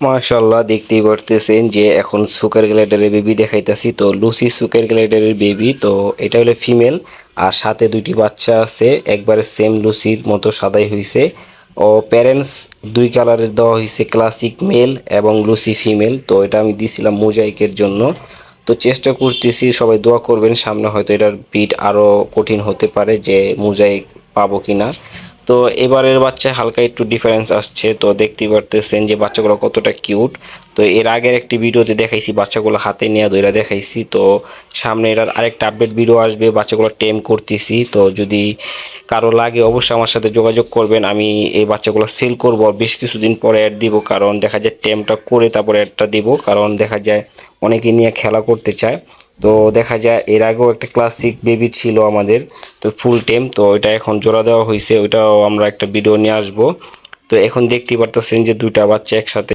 মাশাল্লাহ দেখতেই পারতেছেন যে এখন সুগার গ্লাইডারের বেবি দেখাইতেছি। তো লুসি সুগার গ্লাইডারের বেবি তো এটা হলো ফিমেল আর সাথে দুইটি বাচ্চা আছে, একবারে সেম লুসির মতো সাদাই হইছে। ও প্যারেন্টস দুই কালারের দেওয়া হয়েছে ক্লাসিক মেল এবং লুসি ফিমেল তো এটা আমি দিছিলাম মোজাইকের জন্য। তো চেষ্টা করতেছি, সবাই দোয়া করবেন, সামনে হয়তো এটার বিট আরও কঠিন হতে পারে যে মোজাইক পাবো কিনা। তো এবারের বাচ্চায় হালকা একটু ডিফারেন্স আসছে, তো দেখতেই পারতেছেন যে বাচ্চাগুলো কতটা কিউট তো এর আগের একটি ভিডিওতে দেখাইছি, বাচ্চাগুলো হাতে নিয়ে ধরে দেখাইছি। তো সামনে এটার আরেকটা আপডেট ভিডিও আসবে, বাচ্চাগুলো টেম করতেছি। তো যদি কারও লাগে, অবশ্যই আমার সাথে যোগাযোগ করবেন। আমি এই বাচ্চাগুলো সেল করব, বেশ কিছুদিন পরে অ্যাড দিব, কারণ দেখা যায় টেমটা করে তারপরে অ্যাডটা দিব। কারণ দেখা যায় অনেকে নিয়ে খেলা করতে চায়। তো দেখা যায় এর আগেও একটা ক্লাসিক বেবি ছিল আমাদের, তো ফুল টেম তো ওইটা এখন জোড়া দেওয়া হয়েছে ওইটাও আমরা একটা ভিডিও নিয়ে আসব। তো এখন দেখতে পারতেছেন যে দুইটা বাচ্চা একসাথে